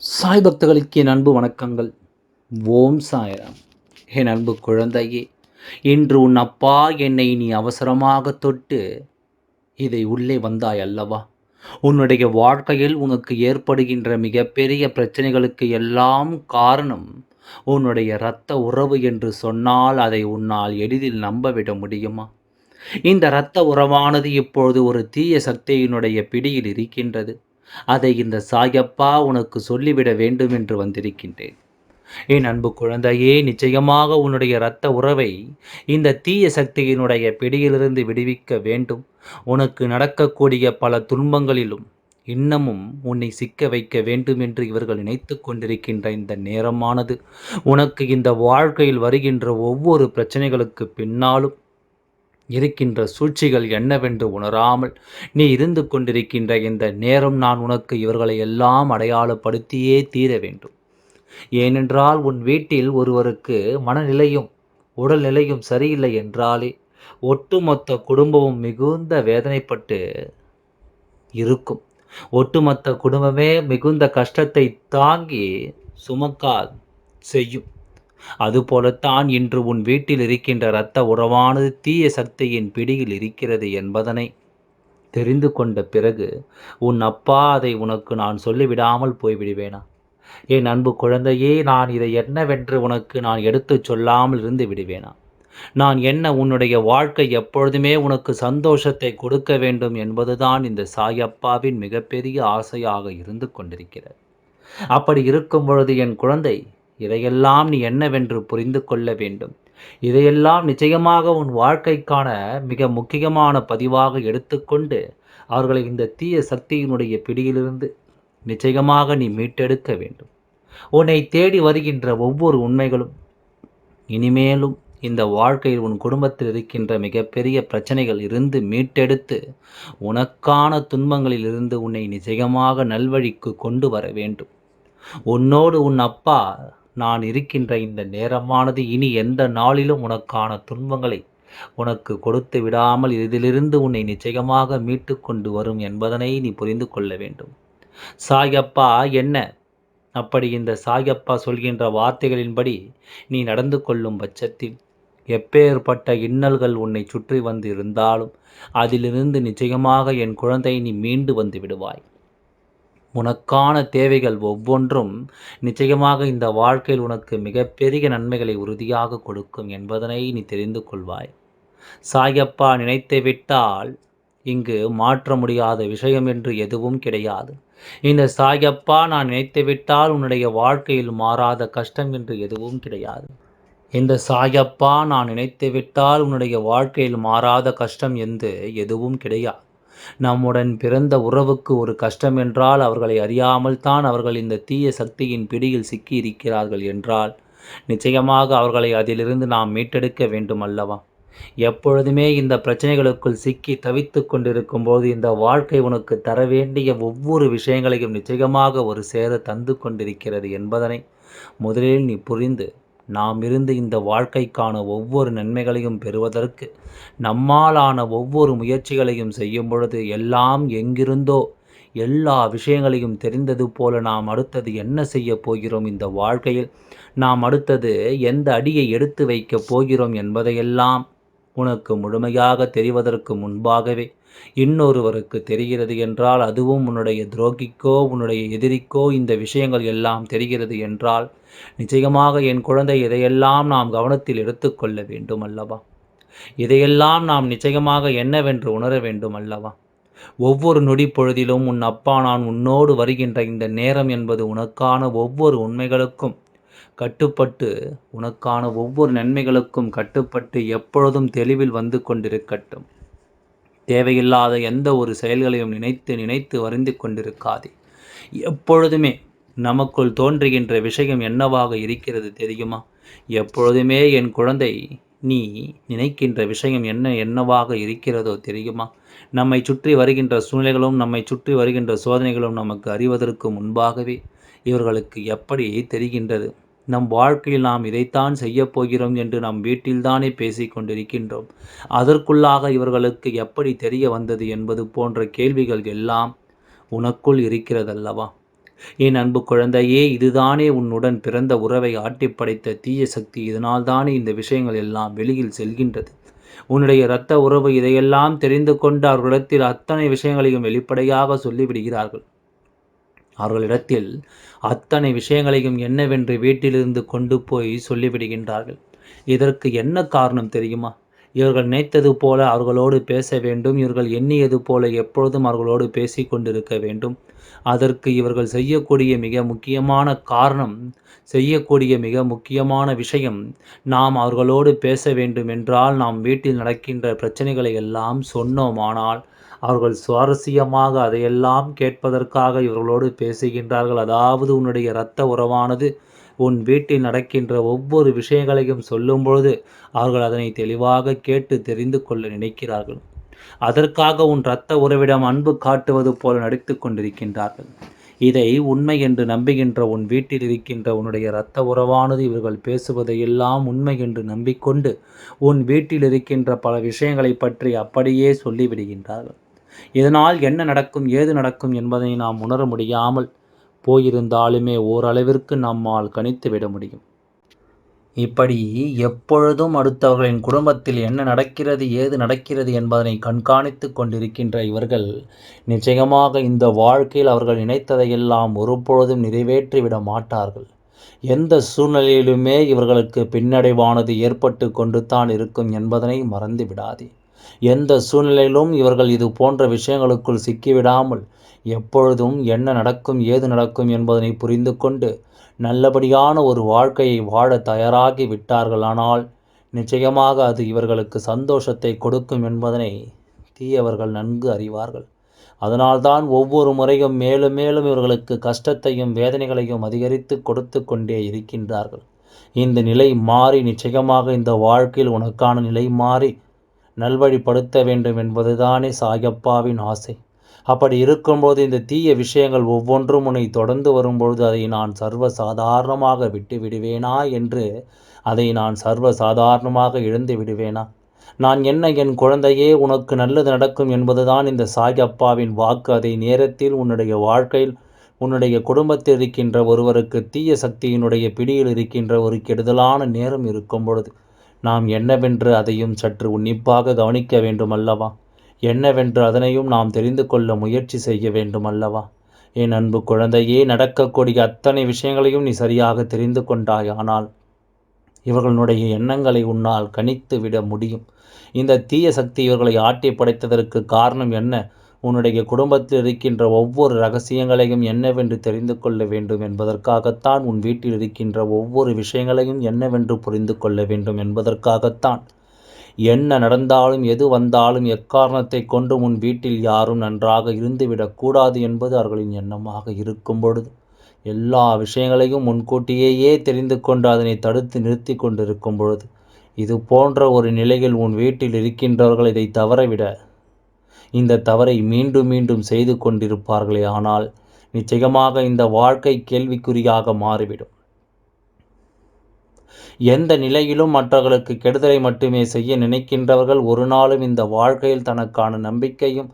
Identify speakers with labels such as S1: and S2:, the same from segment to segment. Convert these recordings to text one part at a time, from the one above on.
S1: சாய் பக்தர்களுக்கு என் அன்பு வணக்கங்கள். ஓம் சாயராம். என் அன்பு குழந்தையே இன்று உன் அப்பா என்னை நீ அவசரமாக தொட்டு இதை உள்ளே வந்தாய் அல்லவா? உன்னுடைய வாழ்க்கையில் உனக்கு ஏற்படுகின்ற மிகப்பெரிய பிரச்சனைகளுக்கு எல்லாம் காரணம் உன்னுடைய இரத்த உறவு என்று சொன்னால் அதை உன்னால் எளிதில் நம்பவிட முடியுமா? இந்த இரத்த உறவானது இப்பொழுது ஒரு தீய சக்தியினுடைய பிடியில் இருக்கின்றது. அதை இந்த சாயப்பா உனக்கு சொல்லிவிட வேண்டும் என்று வந்திருக்கின்றேன். என் அன்பு குழந்தையே நிச்சயமாக உன்னுடைய இரத்த உறவை இந்த தீய சக்தியினுடைய பிடியிலிருந்து விடுவிக்க வேண்டும். உனக்கு நடக்கக்கூடிய பல துன்பங்களிலும் இன்னமும் உன்னை சிக்க வைக்க வேண்டும் என்று இவர்கள் நினைத்து கொண்டிருக்கின்ற இந்த நேரமானது. உனக்கு இந்த வாழ்க்கையில் வருகின்ற ஒவ்வொரு பிரச்சனைகளுக்கு பின்னாலும் இருக்கின்ற சூழ்ச்சிகள் என்னவென்று உணராமல் நீ இருந்து கொண்டிருக்கின்ற இந்த நேரம் நான் உனக்கு இவர்களை எல்லாம் அடையாளப்படுத்தியே தீர வேண்டும். ஏனென்றால் உன் வீட்டில் ஒருவருக்கு மனநிலையும் உடல்நிலையும் சரியில்லை என்றாலே ஒட்டுமொத்த குடும்பமும் மிகுந்த வேதனைப்பட்டு இருக்கும். ஒட்டுமொத்த குடும்பமே மிகுந்த கஷ்டத்தை தாங்கி சுமக்கால் செய்யும். அதுபோலத்தான் இன்று உன் வீட்டில் இருக்கின்ற இரத்த உறவானது தீய சக்தியின் பிடியில் இருக்கிறது என்பதனை தெரிந்து கொண்ட பிறகு உன் அப்பா அதை உனக்கு நான் சொல்லிவிடாமல் போய்விடுவேனா? என் அன்பு குழந்தையே நான் இதை என்னவென்று உனக்கு நான் எடுத்துச் சொல்லாமல் இருந்து விடுவேனா? நான் என்ன உன்னுடைய வாழ்க்கை எப்பொழுதுமே உனக்கு சந்தோஷத்தை கொடுக்க வேண்டும் என்பதுதான் இந்த சாயப்பாவின் மிகப்பெரிய ஆசையாக இருந்து கொண்டிருக்கிறது. அப்படி இருக்கும் பொழுது என் குழந்தை இதையெல்லாம் நீ என்னவென்று புரிந்து கொள்ள வேண்டும். இதையெல்லாம் நிச்சயமாக உன் வாழ்க்கைக்கான மிக முக்கியமான பதிவாக எடுத்துக்கொண்டு அவர்களை இந்த தீய சக்தியினுடைய பிடியிலிருந்து நிச்சயமாக நீ மீட்டெடுக்க வேண்டும். உன்னை தேடி வருகின்ற ஒவ்வொரு உண்மைகளும் இனிமேலும் இந்த வாழ்க்கையில் உன் குடும்பத்தில் இருக்கின்ற மிகப்பெரிய பிரச்சனைகள் இருந்து மீட்டெடுத்து உனக்கான துன்பங்களில் இருந்து உன்னை நிச்சயமாக நல்வழிக்கு கொண்டு வர வேண்டும். உன்னோடு உன் அப்பா நான் இருக்கின்ற இந்த நேரமானது இனி எந்த நாளிலும் உனக்கான துன்பங்களை உனக்கு கொடுத்து விடாமல் இதிலிருந்து உன்னை நிச்சயமாக மீட்டு கொண்டு வரும் என்பதனை நீ புரிந்து கொள்ள வேண்டும். சாயப்பா என்ன? அப்படி இந்த சாயப்பா சொல்கின்ற வார்த்தைகளின்படி நீ நடந்து கொள்ளும் பட்சத்தில் எப்பேற்பட்ட இன்னல்கள் உன்னை சுற்றி வந்து இருந்தாலும் அதிலிருந்து நிச்சயமாக என் குழந்தை நீ மீண்டு வந்து விடுவாய். உனக்கான தேவைகள் ஒவ்வொன்றும் நிச்சயமாக இந்த வாழ்க்கையில் உனக்கு மிகப்பெரிய நன்மைகளை உறுதியாக கொடுக்கும் என்பதனை நீ தெரிந்து கொள்வாய். சாயப்பா நினைத்து விட்டால் இங்கு மாற்ற முடியாத விஷயம் என்று எதுவும் கிடையாது. இந்த சாயப்பா நான் நினைத்து விட்டால் உன்னுடைய வாழ்க்கையில் மாறாத கஷ்டம் என்று எதுவும் கிடையாது. இந்த சாயப்பா நான் நினைத்து விட்டால் உன்னுடைய வாழ்க்கையில் மாறாத கஷ்டம் என்று எதுவும் கிடையாது. நம்முடன் பிறந்த உறவுக்கு ஒரு கஷ்டம் என்றால் அவர்களை அறியாமல் தான் அவர்கள் இந்த தீய சக்தியின் பிடியில் சிக்கி இருக்கிறார்கள் என்றால் நிச்சயமாக அவர்களை அதிலிருந்து நாம் மீட்டெடுக்க வேண்டும் அல்லவா? எப்பொழுதுமே இந்த பிரச்சனைகளுக்குள் சிக்கி தவித்து கொண்டிருக்கும் போது இந்த வாழ்க்கை உனக்கு தர வேண்டிய ஒவ்வொரு விஷயங்களையும் நிச்சயமாக ஒரு சேர தந்து கொண்டிருக்கிறது என்பதனை முதலில் நீ புரிந்து நாம் இருந்து இந்த வாழ்க்கைக்கான ஒவ்வொரு நன்மைகளையும் பெறுவதற்கு நம்மாலான ஒவ்வொரு முயற்சிகளையும் செய்யும் பொழுது எல்லாம் எங்கிருந்தோ எல்லா விஷயங்களையும் தெரிந்தது போல நாம் அடுத்தது என்ன செய்ய போகிறோம் இந்த வாழ்க்கையில்? நாம் அடுத்தது எந்த அடியை எடுத்து வைக்கப் போகிறோம் என்பதையெல்லாம் உனக்கு முழுமையாக தெரிவதற்கு முன்பாகவே இன்னொருவருக்கு தெரிகிறது என்றால் அதுவும் உன்னுடைய துரோகிக்கோ உன்னுடைய எதிரிக்கோ இந்த விஷயங்கள் எல்லாம் தெரிகிறது என்றால் நிச்சயமாக என் குழந்தை இதையெல்லாம் நாம் கவனத்தில் எடுத்துக்கொள்ள வேண்டும் அல்லவா இதையெல்லாம் நாம் நிச்சயமாக என்னவென்று உணர வேண்டும் அல்லவா ஒவ்வொரு நொடி பொழுதிலும் உன் அப்பா நான் உன்னோடு வருகின்ற இந்த நேரம் என்பது உனக்கான ஒவ்வொரு உண்மைகளுக்கும் கட்டுப்பட்டு உனக்கான ஒவ்வொரு நன்மைகளுக்கும் கட்டுப்பட்டு எப்பொழுதும் தெளிவில் வந்து கொண்டிருக்கட்டும். தேவையில்லாத எந்த ஒரு செயல்களையும் நினைத்து நினைத்து வருந்து கொண்டிருக்காதே. எப்பொழுதுமே நமக்குள் தோன்றுகின்ற விஷயம் என்னவாக இருக்கிறது தெரியுமா? எப்பொழுதுமே என் குழந்தை நீ நினைக்கின்ற விஷயம் என்ன என்னவாக இருக்கிறதோ தெரியுமா? நம்மை சுற்றி வருகின்ற சூழ்நிலைகளும் நம்மை சுற்றி வருகின்ற சோதனைகளும் நமக்கு அறிவதற்கு முன்பாகவே இவர்களுக்கு எப்படி தெரிகின்றது? நம் வாழ்க்கையில் நாம் இதைத்தான் செய்யப் போகிறோம் என்று நம் வீட்டில்தானே பேசிக் கொண்டிருக்கின்றோம். அதற்குள்ளாக இவர்களுக்கு எப்படி தெரிய வந்தது என்பது போன்ற கேள்விகள் எல்லாம் உனக்குள் இருக்கிறதல்லவா? என் அன்பு குழந்தையே இதுதானே உன்னுடன் பிறந்த உறவை ஆட்டிப்படைத்த தீய சக்தி. இதனால்தானே இந்த விஷயங்கள் எல்லாம் வெளியில் செல்கின்றது. உன்னுடைய இரத்த உறவு இதையெல்லாம் தெரிந்து கொண்டு அவர்களிடத்தில் அத்தனை விஷயங்களையும் வெளிப்படையாக சொல்லிவிடுகிறார்கள். அவர்களிடத்தில் அத்தனை விஷயங்களையும் என்னவென்று வீட்டிலிருந்து கொண்டு போய் சொல்லிவிடுகின்றார்கள். இதற்கு என்ன காரணம் தெரியுமா? இவர்கள் நினைத்தது போல அவர்களோடு பேச வேண்டும். இவர்கள் எண்ணியது போல எப்பொழுதும் அவர்களோடு பேசி கொண்டிருக்க வேண்டும். அதற்கு இவர்கள் செய்யக்கூடிய மிக முக்கியமான காரணம் செய்யக்கூடிய மிக முக்கியமான விஷயம் நாம் அவர்களோடு பேச வேண்டும் என்றால் நாம் வீட்டில் நடக்கின்ற பிரச்சனைகளை எல்லாம் சொன்னோமானால் அவர்கள் சுவாரஸ்யமாக அதையெல்லாம் கேட்பதற்காக இவர்களோடு பேசுகின்றார்கள். அதாவது உன்னுடைய இரத்த உறவானது உன் வீட்டில் நடக்கின்ற ஒவ்வொரு விஷயங்களையும் சொல்லும்பொழுது அவர்கள் அதனை தெளிவாக கேட்டு தெரிந்து கொள்ள நினைக்கிறார்கள். அதற்காக உன் இரத்த உறவிடம் அன்பு காட்டுவது போல நடித்து கொண்டிருக்கின்றார்கள். இதை உண்மை என்று நம்புகின்ற உன் வீட்டில் இருக்கின்ற உன்னுடைய இரத்த உறவானது இவர்கள் பேசுவதையெல்லாம் உண்மை என்று நம்பிக்கொண்டு உன் வீட்டில் இருக்கின்ற பல விஷயங்களை பற்றி அப்படியே சொல்லிவிடுகின்றார்கள். இதனால் என்ன நடக்கும் ஏது நடக்கும் என்பதை நாம் உணர முடியாமல் போயிருந்தாலுமே ஓரளவிற்கு நம்மால் கணித்து விட முடியும். இப்படி எப்பொழுதும் அடுத்தவர்களின் குடும்பத்தில் என்ன நடக்கிறது ஏது நடக்கிறது என்பதனை கண்காணித்து கொண்டிருக்கின்ற இவர்கள் நிச்சயமாக இந்த வாழ்க்கையில் அவர்கள் நினைத்ததையெல்லாம் ஒருபொழுதும் நிறைவேற்றிவிட மாட்டார்கள். எந்த சூழ்நிலையிலுமே இவர்களுக்கு பின்னடைவானது ஏற்பட்டு கொண்டு தான் இருக்கும் என்பதனை மறந்து விடாதே எந்த சூழ்நிலையிலும் இவர்கள் இது போன்ற விஷயங்களுக்குள் சிக்கிவிடாமல் எப்பொழுதும் என்ன நடக்கும் ஏது நடக்கும் என்பதனை புரிந்து கொண்டு நல்லபடியான ஒரு வாழ்க்கையை வாழ தயாராகி விட்டார்களானால் நிச்சயமாக அது இவர்களுக்கு சந்தோஷத்தை கொடுக்கும் என்பதனை தீயவர்கள் நன்கு அறிவார்கள். அதனால்தான் ஒவ்வொரு முறையும் மேலும் மேலும் இவர்களுக்கு கஷ்டத்தையும் வேதனைகளையும் அதிகரித்து கொடுத்து கொண்டே இருக்கின்றார்கள். இந்த நிலை மாறி நிச்சயமாக இந்த வாழ்க்கையில் உனக்கான நிலை மாறி நல்வழிப்படுத்த வேண்டும் என்பதுதானே சாயப்பாவின் ஆசை. அப்படி இருக்கும்போது இந்த தீய விஷயங்கள் ஒவ்வொன்றும் உன்னை தொடர்ந்து வரும்பொழுது அதை நான் சர்வ சாதாரணமாக விட்டு விடுவேனா என்று அதை நான் சர்வ சாதாரணமாக இழந்து விடுவேனா? நான் என்ன என் குழந்தையே உனக்கு நல்லது நடக்கும் என்பதுதான் இந்த சாய் அப்பாவின் வாக்கு. அதை நேரத்தில் உன்னுடைய வாழ்க்கையில் உன்னுடைய குடும்பத்தில் இருக்கின்ற ஒருவருக்கு தீய சக்தியினுடைய பிடியில் இருக்கின்ற ஒரு கெடுதலான நேரம் இருக்கும் பொழுது நாம் என்னவென்று அதையும் சற்று உன்னிப்பாக கவனிக்க வேண்டும் அல்லவா என்னவென்று அதனையும் நாம் தெரிந்து கொள்ள முயற்சி செய்ய வேண்டும் அல்லவா என் அன்பு குழந்தையே நடக்கக்கூடிய அத்தனை விஷயங்களையும் நீ சரியாக தெரிந்து கொண்டாய். ஆனால் இவர்களுடைய எண்ணங்களை உன்னால் கணித்து விட முடியும். இந்த தீய சக்தி இவர்களை ஆட்டி படைத்ததற்கு காரணம் என்ன? உன்னுடைய குடும்பத்தில் இருக்கின்ற ஒவ்வொரு ரகசியங்களையும் என்னவென்று தெரிந்து கொள்ள வேண்டும் என்பதற்காகத்தான் உன் வீட்டில் இருக்கின்ற ஒவ்வொரு விஷயங்களையும் என்னவென்று புரிந்து கொள்ள வேண்டும் என்பதற்காகத்தான். என்ன நடந்தாலும் எது வந்தாலும் எக்காரணத்தை கொண்டு உன் வீட்டில் யாரும் நன்றாக இருந்துவிடக்கூடாது என்பது அவர்களின் எண்ணமாக இருக்கும் பொழுது எல்லா விஷயங்களையும் முன்கூட்டியேயே தெரிந்து கொண்டு அதனை தடுத்து நிறுத்தி கொண்டிருக்கும் பொழுது இது போன்ற ஒரு நிலையில் உன் வீட்டில் இருக்கின்றவர்கள் இதை தவறவிட இந்த தவறை மீண்டும் மீண்டும் செய்து கொண்டிருப்பார்களே ஆனால் நிச்சயமாக இந்த வாழ்க்கை கேள்விக்குறியாக மாறிவிடும். எந்த நிலையிலும் மற்றவர்களுக்கு கெடுதலை மட்டுமே செய்ய நினைக்கின்றவர்கள் ஒரு நாளும் இந்த வாழ்க்கையில் தனக்கான நம்பிக்கையும்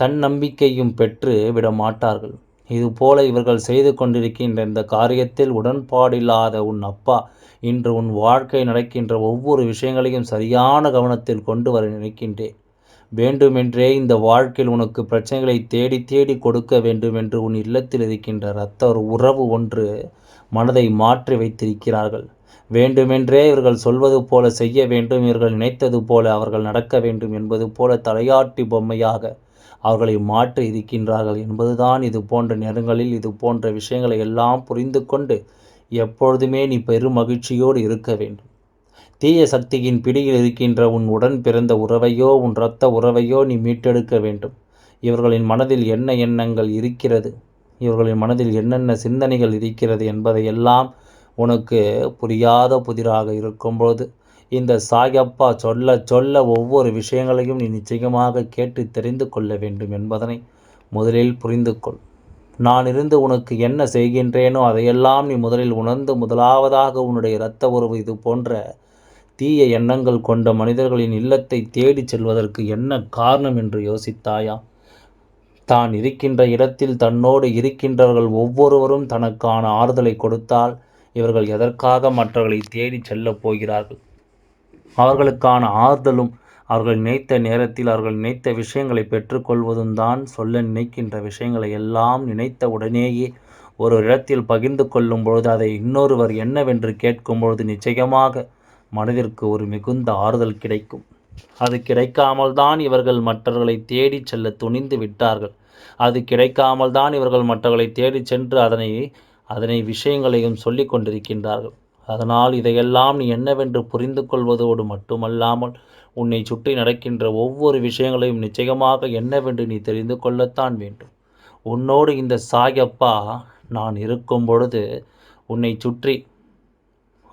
S1: தன்னம்பிக்கையும் பெற்று விட மாட்டார்கள் இதுபோல இவர்கள் செய்து கொண்டிருக்கின்ற இந்த காரியத்தில் உடன்பாடில்லாத உன் அப்பா இன்று உன் வாழ்க்கை நடக்கின்ற ஒவ்வொரு விஷயங்களையும் சரியான கவனத்தில் கொண்டு வர நினைக்கின்றேன். வேண்டுமென்றே இந்த வாழ்க்கையில் உனக்கு பிரச்சனைகளை தேடி தேடி கொடுக்க வேண்டுமென்று உன் இல்லத்தில் இருக்கின்ற இரத்த உறவு ஒன்று மனதை மாற்றி வைத்திருக்கிறார்கள். வேண்டுமென்றே இவர்கள் சொல்வது போல செய்ய வேண்டும் இவர்கள் நினைத்தது போல அவர்கள் நடக்க வேண்டும் என்பது போல தலையாட்டி பொம்மையாக அவர்களை மாற்றி இருக்கின்றார்கள் என்பதுதான் இது போன்ற நேரங்களில் இது போன்ற விஷயங்களை எல்லாம் புரிந்து கொண்டு எப்பொழுதுமே நீ பெரும் மகிழ்ச்சியோடு இருக்க வேண்டும். தீய சக்தியின் பிடியில் இருக்கின்ற உன் உடன் பிறந்த உறவையோ உன் இரத்த உறவையோ நீ மீட்டெடுக்க வேண்டும். இவர்களின் மனதில் என்ன எண்ணங்கள் இருக்கிறது? இவர்களின் மனதில் என்னென்ன சிந்தனைகள் இருக்கிறது என்பதையெல்லாம் உனக்கு புரியாத புதிராக இருக்கும்போது இந்த சாயப்பா சொல்ல சொல்ல ஒவ்வொரு விஷயங்களையும் நீ நிச்சயமாக கேட்டு தெரிந்து கொள்ள வேண்டும் என்பதனை முதலில் புரிந்து கொள் நான் இருந்து உனக்கு என்ன செய்கின்றேனோ அதையெல்லாம் நீ முதலில் உணர்ந்து முதலாவதாக உன்னுடைய இரத்த உறவு இது போன்ற தீய எண்ணங்கள் கொண்ட மனிதர்களின் இல்லத்தை தேடிச் செல்வதற்கு என்ன காரணம் என்று யோசித்தாயா? தான் இருக்கின்ற இடத்தில் தன்னோடு இருக்கின்றவர்கள் ஒவ்வொருவரும் தனக்கான ஆறுதலை கொடுத்தால் இவர்கள் எதற்காக மற்றவர்களை தேடிச் செல்லப் போகிறார்கள்? அவர்களுக்கான ஆறுதலும் அவர்கள் நினைத்த நேரத்தில் அவர்கள் நினைத்த விஷயங்களை பெற்றுக்கொள்வதும் தான் சொல்ல நினைக்கின்ற விஷயங்களை எல்லாம் நினைத்த உடனேயே ஒரு இடத்தில் பகிர்ந்து கொள்ளும் பொழுது அதை இன்னொருவர் என்னவென்று கேட்கும் பொழுது நிச்சயமாக மனதிற்கு ஒரு மிகுந்த ஆறுதல் கிடைக்கும். அது கிடைக்காமல் தான் இவர்கள் மற்றவர்களை தேடி செல்ல துணிந்து விட்டார்கள். அது கிடைக்காமல் தான் இவர்கள் மற்றவர்களை தேடி சென்று அதனை அதனை விஷயங்களையும் சொல்லிக் கொண்டிருக்கின்றார்கள். அதனால் இதையெல்லாம் நீ என்னவென்று புரிந்து கொள்வதோடு மட்டுமல்லாமல் உன்னை சுற்றி நடக்கின்ற ஒவ்வொரு விஷயங்களையும் நிச்சயமாக என்னவென்று நீ தெரிந்து கொள்ளத்தான் வேண்டும். உன்னோடு இந்த சாயப்பா நான் இருக்கும் பொழுது உன்னை சுற்றி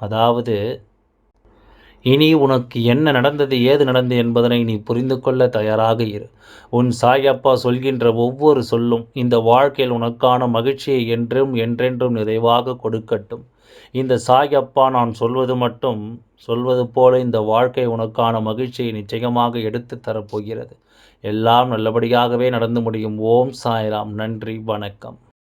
S1: அதாவது இனி உனக்கு என்ன நடந்தது ஏது நடந்தது என்பதனை நீ புரிந்து கொள்ள தயாராக இரு. உன் சாயப்பா சொல்கின்ற ஒவ்வொரு சொல்லும் இந்த வாழ்க்கையில் உனக்கான மகிழ்ச்சியை என்றும் என்றென்றும் நிறைவாக கொடுக்கட்டும். இந்த சாயப்பா நான் சொல்வது மட்டும் சொல்வது போல இந்த வாழ்க்கை உனக்கான மகிழ்ச்சியை நிச்சயமாக எடுத்து தரப்போகிறது. எல்லாம் நல்லபடியாகவே நடந்து முடியும். ஓம் சாய்ராம். நன்றி. வணக்கம்.